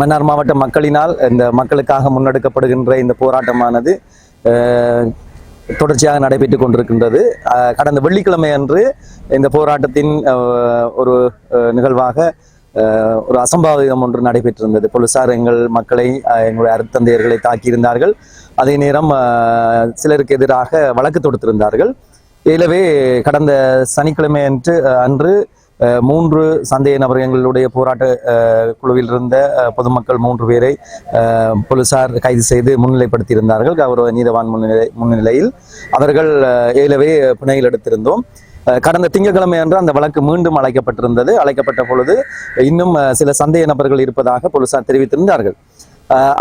மன்னார் மாவட்ட மக்களினால் இந்த மக்களுக்காக முன்னெடுக்கப்படுகின்ற இந்த போராட்டமானது தொடர்ச்சியாக நடைபெற்று கொண்டிருக்கின்றது. கடந்த வெள்ளிக்கிழமை அன்று இந்த போராட்டத்தின் ஒரு நிகழ்வாக ஒரு அசம்பாவிதம் ஒன்று நடைபெற்றிருந்தது. போலீசார் எங்கள் மக்களை எங்களுடைய அருத்தந்தையர்களை தாக்கியிருந்தார்கள். அதே நேரம் சிலருக்கு எதிராக வழக்கு தொடுத்திருந்தார்கள். எனவே கடந்த சனிக்கிழமை அன்று அன்று மூன்று சந்தேக நபர் எங்களுடைய போராட்ட குழுவில் இருந்த பொதுமக்கள் மூன்று பேரை போலீசார் கைது செய்து முன்னிலைப்படுத்தியிருந்தார்கள். கௌரவ நீதவான் முன்னிலை முன்னிலையில் அவர்கள் ஏலவே பிணையில் எடுத்திருந்தோம். கடந்த திங்கட்கிழமை அன்று அந்த வழக்கு மீண்டும் அழைக்கப்பட்டிருந்தது. அழைக்கப்பட்ட பொழுது இன்னும் சில சந்தேக நபர்கள் இருப்பதாக போலீசார் தெரிவித்திருந்தார்கள்.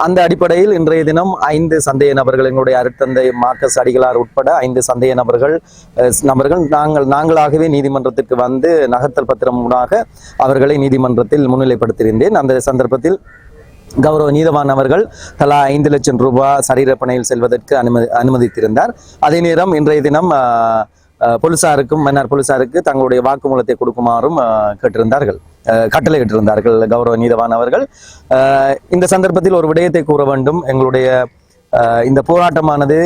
அந்த அடிப்படையில் இன்றைய தினம் ஐந்து சந்தேக நபர்கள் எங்களுடைய அருத்தந்தை மார்க்கஸ் அடிகளார் உட்பட ஐந்து சந்தேக நபர்கள் நபர்கள் நாங்கள் நாங்களாகவே நீதிமன்றத்திற்கு வந்து நகர்த்தல் பத்திரம் மூலமாக அவர்களை நீதிமன்றத்தில் முன்னிலைப்படுத்தியிருந்தேன். அந்த சந்தர்ப்பத்தில் கௌரவ நீதவான் அவர்கள் தலா ஐந்து லட்சம் ரூபாய் சரீரப்பணையில் செல்வதற்கு அனுமதி அனுமதித்திருந்தார். அதே நேரம் இன்றைய தினம் போலீசாருக்கும் மன்னார் போலீசாருக்கு தங்களுடைய வாக்குமூலத்தை கொடுக்குமாறும் கேட்டிருந்தார்கள். கட்டளை கட்டளையிட்டிருந்தார்கள் கௌரவ நீதவானவர்கள் இந்த சந்தர்ப்பத்தில் ஒரு விடயத்தை கூற வேண்டும். எங்களுடைய இந்த போராட்டமானது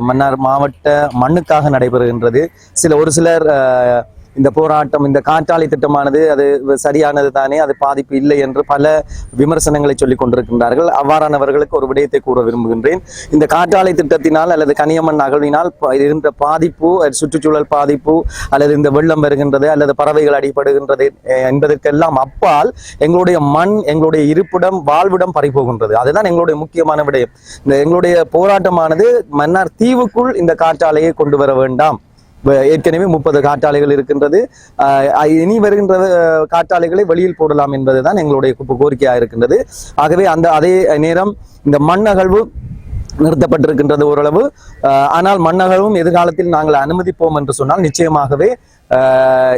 மன்னார் மாவட்ட மண்ணுக்காக நடைபெறுகின்றது. சில ஒரு சிலர் அஹ், இந்த போராட்டம் இந்த காற்றாலை திட்டமானது அது சரியானது தானே அது பாதிப்பு இல்லை என்று பல விமர்சனங்களை சொல்லிக் கொண்டிருக்கின்றார்கள். அவ்வாறானவர்களுக்கு ஒரு விடயத்தை கூற விரும்புகின்றேன். இந்த காற்றாலை திட்டத்தினால் அல்லது கனியமண் அகழ்வினால் இருந்த பாதிப்பு சுற்றுச்சூழல் பாதிப்பு அல்லது இந்த வெள்ளம் வருகின்றது அல்லது பறவைகள் அடிபடுகின்றது என்பதற்கெல்லாம் அப்பால் எங்களுடைய மண் எங்களுடைய இருப்பிடம் வாழ்விடம் பறிபோகின்றது. அதுதான் எங்களுடைய முக்கியமான விடயம். இந்த எங்களுடைய போராட்டமானது மன்னார் தீவுக்குள் இந்த காற்றாலையை கொண்டு வர வேண்டாம். ஏற்கனவே முப்பது காற்றாலைகள் இருக்கின்றது. இனி வருகின்ற காற்றாலைகளை வெளியில் போடலாம் என்பதுதான் எங்களுடைய கோரிக்கையாக இருக்கின்றது. ஆகவே அந்த அதே நேரம் இந்த மண் அகழ்வு நிறுத்தப்பட்டிருக்கின்றது ஓரளவு. ஆனால் மண்ணகழுவும் எதிர்காலத்தில் நாங்கள் அனுமதிப்போம் என்று சொன்னால் நிச்சயமாகவே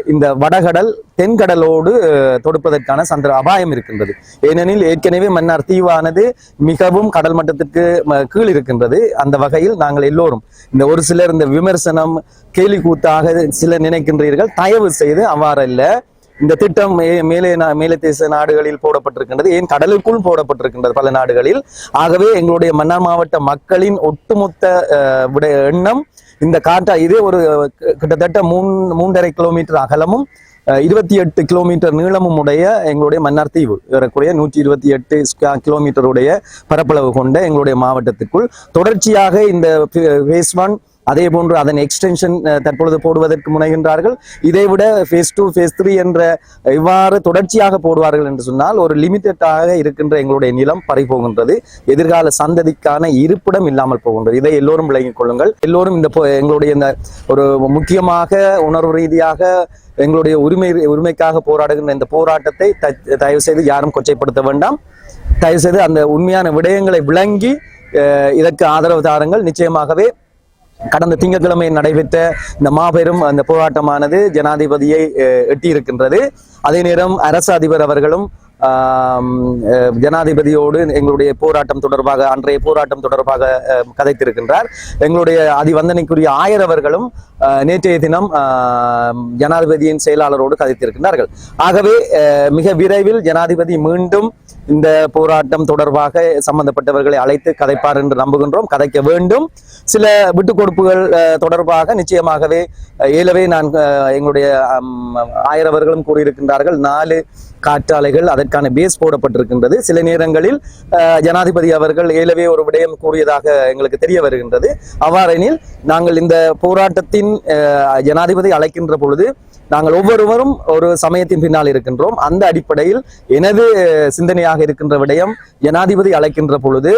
இந்த வடகடல் தென்கடலோடு தொடுப்பதற்கான சந்திர அபாயம் இருக்கின்றது. ஏனெனில் ஏற்கனவே மன்னார் தீவானது மிகவும் கடல் மட்டத்திற்கு ம- கீழ் இருக்கின்றது. அந்த வகையில் நாங்கள் எல்லோரும் இந்த ஒரு சிலர் இந்த விமர்சனம் கேலி கூத்தாக சிலர் நினைக்கின்றீர்கள். தயவு செய்து அவ்வாறல்ல. இந்த திட்டம் மே- மேலே நா- மேலே தேச நாடுகளில் போடப்பட்டிருக்கின்றது ஏன் கடலுக்குள் போடப்பட்டிருக்கின்றது பல நாடுகளில். ஆகவே எங்களுடைய மன்னார் மாவட்ட மக்களின் ஒட்டுமொத்த விட எண்ணம் இந்த காற்றா இதே ஒரு கிட்டத்தட்ட மூன் மூன்றரை கிலோமீட்டர் அகலமும் இருபத்தி எட்டு கிலோமீட்டர் நீளமும் உடைய எங்களுடைய மன்னார் தீவு. ஏறக்குறைய நூற்றி இருபத்தி எட்டு கிலோமீட்டருடைய பரப்பளவு கொண்ட எங்களுடைய மாவட்டத்துக்குள். தொடர்ச்சியாக இந்த ஃபேஸ் ஒன் அதே போன்று அதன் எக்ஸ்டென்ஷன் தற்பொழுது போடுவதற்கு முனைகின்றார்கள். இதைவிட ஃபேஸ் டூ ஃபேஸ் த்ரீ என்ற இவ்வாறு தொடர்ச்சியாக போடுவார்கள் என்று சொன்னால் ஒரு லிமிட்டடாக இருக்கின்ற எங்களுடைய நிலம் பறிபோகின்றது. எதிர்கால சந்ததிக்கான இருப்பிடம் இல்லாமல் போகின்றது. இதை எல்லோரும் விளங்கிக் கொள்ளுங்கள். எல்லோரும் இந்த போ- எங்களுடைய இந்த ஒரு முக்கியமாக உணர்வு ரீதியாக எங்களுடைய உரிமை உரிமைக்காக போராடுகின்ற இந்த போராட்டத்தை தயவு செய்து யாரும் கொச்சைப்படுத்த வேண்டாம். தயவு செய்து அந்த உண்மையான விடயங்களை விளங்கி இதற்கு ஆதரவு தாருங்கள். நிச்சயமாகவே கடந்த திங்கட்கிழமை நடைபெற்ற இந்த மாபெரும் அந்த போராட்டமானது ஜனாதிபதியை எட்டியிருக்கின்றது. அதே நேரம் அரசு அதிபர் அவர்களும் ஜனாதிபதியோடு எங்களுடைய போராட்டம் தொடர்பாக அன்றைய போராட்டம் தொடர்பாக கதைத்திருக்கின்றார். எங்களுடைய அதிவந்தனைக்குரிய ஆயர் அவர்களும் நேற்றைய தினம் ஜனாதிபதியின் செயலாளரோடு கதைத்திருக்கின்றார்கள். ஆகவே மிக விரைவில் ஜனாதிபதி மீண்டும் இந்த போராட்டம் தொடர்பாக சம்பந்தப்பட்டவர்களை அழைத்து கதைப்பார் என்று நம்புகின்றோம். கதைக்க வேண்டும். சில விட்டுக் கொடுப்புகள் தொடர்பாக நிச்சயமாகவே ஏலவே நான் எங்களுடைய ஆயிரவர்களும் கூறியிருக்கின்றார்கள். நாலு காற்றாலைகள் அதற்கான பேஸ் போடப்பட்டிருக்கின்றது. சில நேரங்களில் அஹ், ஜனாதிபதி அவர்கள் ஏலவே ஒரு விடயம் கூறியதாக எங்களுக்கு தெரிய வருகின்றது. அவ்வாறெனில் நாங்கள் இந்த போராட்டத்தின் அஹ், ஜனாதிபதி அழைக்கின்ற பொழுது நாங்கள் ஒவ்வொருவரும் ஒரு சமயத்தின் பின்னால் இருக்கின்றோம். அந்த அடிப்படையில் எனது சிந்தனையாக இருக்கின்ற விடயம் ஜனாதிபதி அழைக்கின்ற பொழுது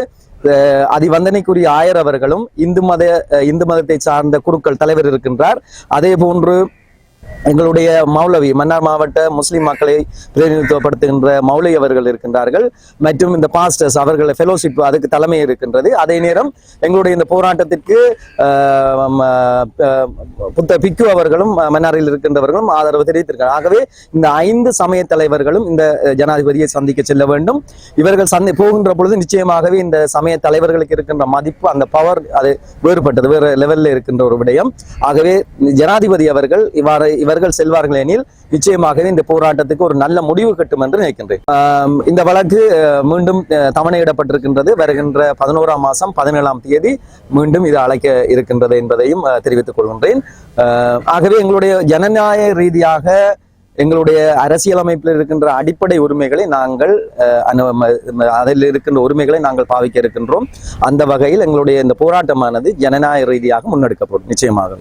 அஹ், அதிவந்தனைக்குரிய ஆயர் அவர்களும் இந்து மத அஹ், இந்து மதத்தை சார்ந்த குருக்கள் தலைவர் இருக்கின்றார். அதே போன்று எங்களுடைய மௌலவி மன்னார் மாவட்ட முஸ்லிம் மக்களை பிரதிநிதித்துவப்படுத்துகின்ற மௌலவி அவர்கள் இருக்கின்றார்கள். மற்றும் இந்த பாஸ்டர்ஸ் அவர்கள் ஃபெலோஷிப் அதுக்கு தலைமை இருக்கின்றது. அதே நேரம் எங்களுடைய இந்த போராட்டத்திற்கு புத்த பிக்கு அவர்களும் மன்னாரில் இருக்கின்றவர்களும் ஆதரவு தெரிவித்திருக்கிறார் ஆகவே இந்த ஐந்து சமய தலைவர்களும் இந்த ஜனாதிபதியை சந்திக்க செல்ல வேண்டும். இவர்கள் சந்தி போகின்ற பொழுது நிச்சயமாகவே இந்த சமய தலைவர்களுக்கு இருக்கின்ற மதிப்பு அந்த பவர் அது வேறுபட்டது. வேறு லெவல்ல இருக்கின்ற ஒரு விடயம். ஆகவே ஜனாதிபதி அவர்கள் இவ்வாறு இவர்கள் செல்வார்கள் எனில் நிச்சயமாகவே இந்த போராட்டத்துக்கு ஒரு நல்ல முடிவு கட்டும் என்று நினைக்கின்றேன். இந்த வழக்கு மீண்டும் தவணையிடப்பட்டிருக்கின்றது. வருகின்ற பதினோராம் மாதம் பதினேழாம் தேதி மீண்டும் இது அழைக்க இருக்கின்றது என்பதையும் தெரிவித்துக் கொள்கின்றேன். அஹ், ஆகவே எங்களுடைய ஜனநாயக ரீதியாக எங்களுடைய அரசியலமைப்பில் இருக்கின்ற அடிப்படை உரிமைகளை நாங்கள் அஹ், அதில் இருக்கின்ற உரிமைகளை நாங்கள் பாவிக்க இருக்கின்றோம். அந்த வகையில் எங்களுடைய இந்த போராட்டமானது ஜனநாயக ரீதியாக முன்னெடுக்கப்படும் நிச்சயமாக.